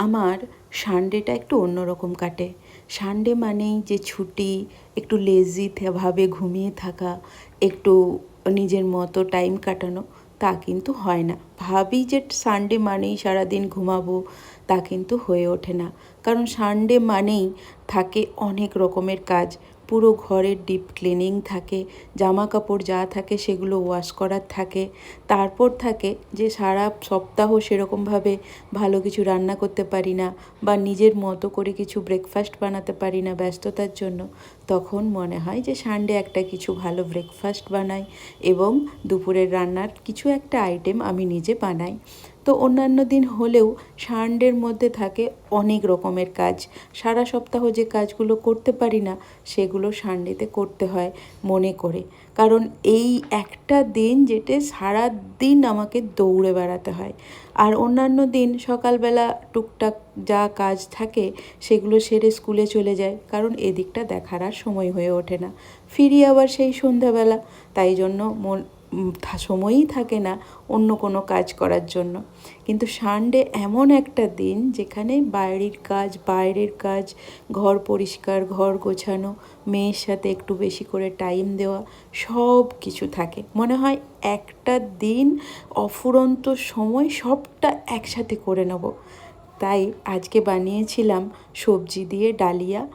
আমার সানডেটা একটু অন্যরকম কাটে। সানডে মানেই যে ছুটি, একটু লেজি ভাবে ঘুমিয়ে থাকা, একটু নিজের মতো টাইম কাটানো, তা কিন্তু হয় না। ভাবি যে সানডে মানেই সারাদিন ঘুমাবো, তা কিন্তু হয়ে ওঠে না। কারণ সানডে মানেই থাকে অনেক রকমের কাজ। পুরো ঘরের ডিপ ক্লিনিং থাকে জামা কাপড় যা থাকে সেগুলো ওয়াশ করার থাকে। তারপর থাকে যে সারা সপ্তাহ সেরকমভাবে ভালো কিছু রান্না করতে পারি না বা নিজের মতো করে কিছু ব্রেকফাস্ট বানাতে পারি না ব্যস্ততার জন্য, তখন মনে হয় যে সানডে একটা কিছু ভালো ব্রেকফাস্ট বানাই এবং দুপুরের রান্নার কিছু একটা আইটেম আমি নিজে বানাই। তো অন্যান্য দিন হলেও সানডের মধ্যে থাকে অনেক রকমের কাজ। সারা সপ্তাহ যে কাজগুলো করতে পারি না, সেগুলো সানডেতে করতে হয় মনে করে। কারণ এই একটা দিন যেটা সারা দিন আমাকে দৌড়ে বেড়াতে হয়। আর অন্যান্য দিন সকালবেলা টুকটাক যা কাজ থাকে, সেগুলো সেরে স্কুলে চলে যায়। কারণ এদিকটা দেখার আর সময় হয়ে ওঠে না। ফিরি আবার সেই সন্ধ্যাবেলা। তাই জন্য মন সময়ই থাকে না অন্য কোনো কাজ করার জন্য। কিন্তু সানডে এমন একটা দিন যেখানে বাইরের কাজ বাইরের কাজ, ঘর পরিষ্কার, ঘর গোছানো, মেয়ের সাথে একটু বেশি করে টাইম দেওয়া, সব কিছু থাকে। মনে হয় একটা দিন অফুরন্ত সময় সবটা একসাথে করে নেব। তাই আজকে বানিয়েছিলাম সবজি দিয়ে ডালিয়া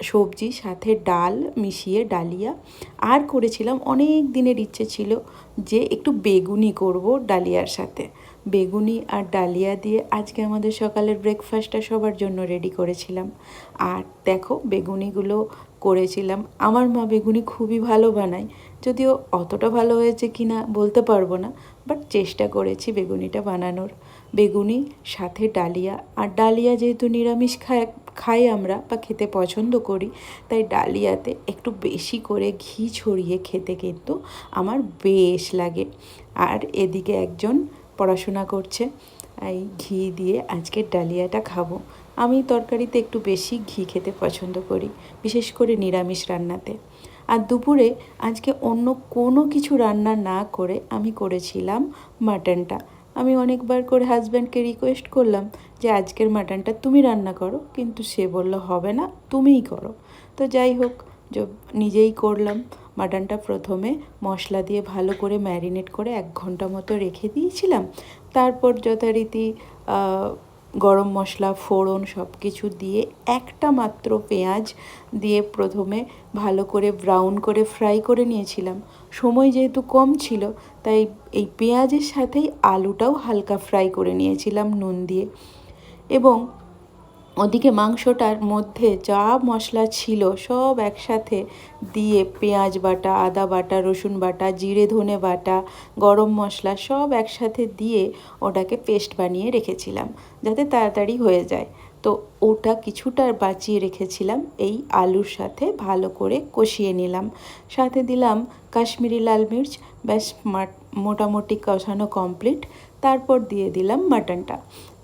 সবজি, সাথে ডাল মিশিয়ে, ডালিয়া। আর করেছিলাম, অনেক দিনের ইচ্ছে ছিল যে একটু বেগুনি করব ডালিয়ার সাথে। বেগুনি আর ডালিয়া দিয়ে আজকে আমাদের সকালের ব্রেকফাস্টটা সবার জন্য রেডি করেছিলাম। আর দেখো, বেগুনিগুলো করেছিলাম। আমার মা বেগুনি খুবই ভালো বানায়। যদিও অতটা ভালো হয়েছে কি না বলতে পারব না বাট চেষ্টা করেছি বেগুনিটা বানানোর। বেগুনি, সাথে ডালিয়া, আর ডালিয়া যেহেতু নিরামিষ খায়, খাই আমরা বা খেতে পছন্দ করি, তাই ডালিয়াতে একটু বেশি করে ঘি ছড়িয়ে খেতে কিন্তু আমার বেশ লাগে। আর এদিকে একজন পড়াশোনা করছে এই ঘি দিয়ে আজকে ডালিয়াটা খাব। আমি তরকারিতে একটু বেশি ঘি খেতে পছন্দ করি, বিশেষ করে নিরামিষ রান্নাতে। আর দুপুরে আজকে অন্য কোনো কিছু রান্না না করে আমি করেছিলাম মাটনটা। আমি অনেকবার করে হাজব্যান্ডকে রিকোয়েস্ট করলাম যে, আজকের মাটনটা তুমি রান্না করো। কিন্তু সে বলল, হবে না, তুমিই করো। তো যাই হোক নিজেই করলাম। মাটনটা প্রথমে মশলা দিয়ে ভালো করে ম্যারিনেট করে এক ঘণ্টা মতো রেখে দিয়েছিলাম। তারপর যথারীতি গরম মশলা, ফোড়ন সব কিছু দিয়ে একটা মাত্র পেঁয়াজ দিয়ে প্রথমে ভালো করে ব্রাউন করে ফ্রাই করে নিয়েছিলাম। সময় যেহেতু কম ছিল, তাই এই পেঁয়াজের সাথেই আলুটাও হালকা ফ্রাই করে নিয়েছিলাম নুন দিয়ে। এবং ওদিকে মাংসটার মধ্যে যা মশলা ছিল সব একসাথে দিয়ে পেঁয়াজ বাটা, আদা বাটা, রসুন বাটা, জিরে, ধনে বাটা, গরম মশলা সব একসাথে দিয়ে ওটাকে পেস্ট বানিয়ে রেখেছিলাম যাতে তাড়াতাড়ি হয়ে যায়। তো ওটা কিছুটা বাঁচিয়ে রেখেছিলাম, এই আলুর সাথে ভালো করে কষিয়ে নিলাম। সাথে দিলাম কাশ্মীরি লাল মির্চ, ব্যাস মোটামুটি কষানো কমপ্লিট তারপর দিয়ে দিলাম মাটনটা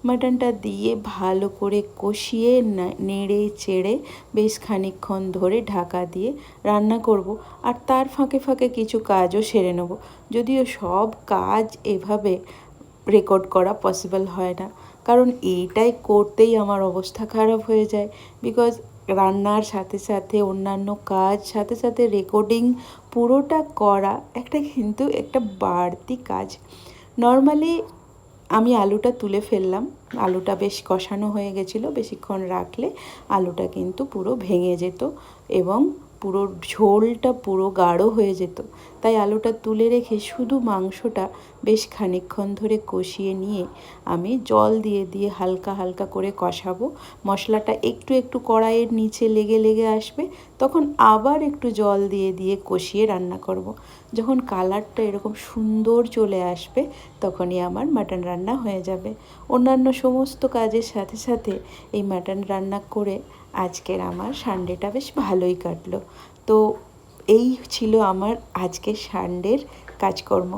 মাটনটা দিয়ে ভালো করে কষিয়ে নেড়ে চেড়ে বেশ খানিকক্ষণ ধরে ঢাকা দিয়ে রান্না করব। আর তার ফাঁকে ফাঁকে কিছু কাজও সেরে নেব। যদিও সব কাজ এভাবে রেকর্ড করা পসিবল হয় না। কারণ এইটাই করতেই আমার অবস্থা খারাপ হয়ে যায়। বিকজ রান্নার সাথে সাথে, অন্যান্য কাজ, সাথে সাথে রেকর্ডিং পুরোটা করা একটা কিন্তু একটা বাড়তি কাজ। নর্মালি আমি আলুটা তুলে ফেললাম। আলুটা বেশ কষানো হয়ে গেছিল, বেশিক্ষণ রাখলে আলুটা কিন্তু পুরো ভেঙে যেত এবং পুরো ঝোলটা পুরো গাঢ় হয়ে যেত। তাই আলুটা তুলে রেখে শুধু মাংসটা বেশ খানিকক্ষণ ধরে কষিয়ে নিয়ে আমি জল দিয়ে দিয়ে হালকা হালকা করে কষাবো। মশলাটা একটু একটু কড়াইয়ের নিচে লেগে লেগে আসবে তখন আবার একটু জল দিয়ে দিয়ে কষিয়ে রান্না করব। যখন কালারটা এরকম সুন্দর চলে আসবে, তখনই আমার মাটন রান্না হয়ে যাবে। অন্যান্য সমস্ত কাজের সাথে সাথে এই মাটন রান্না করে আজকের আমার সানডেটা বেশ ভালোই কাটলো। তো এই ছিল আমার আজকের সানডের কাজকর্ম।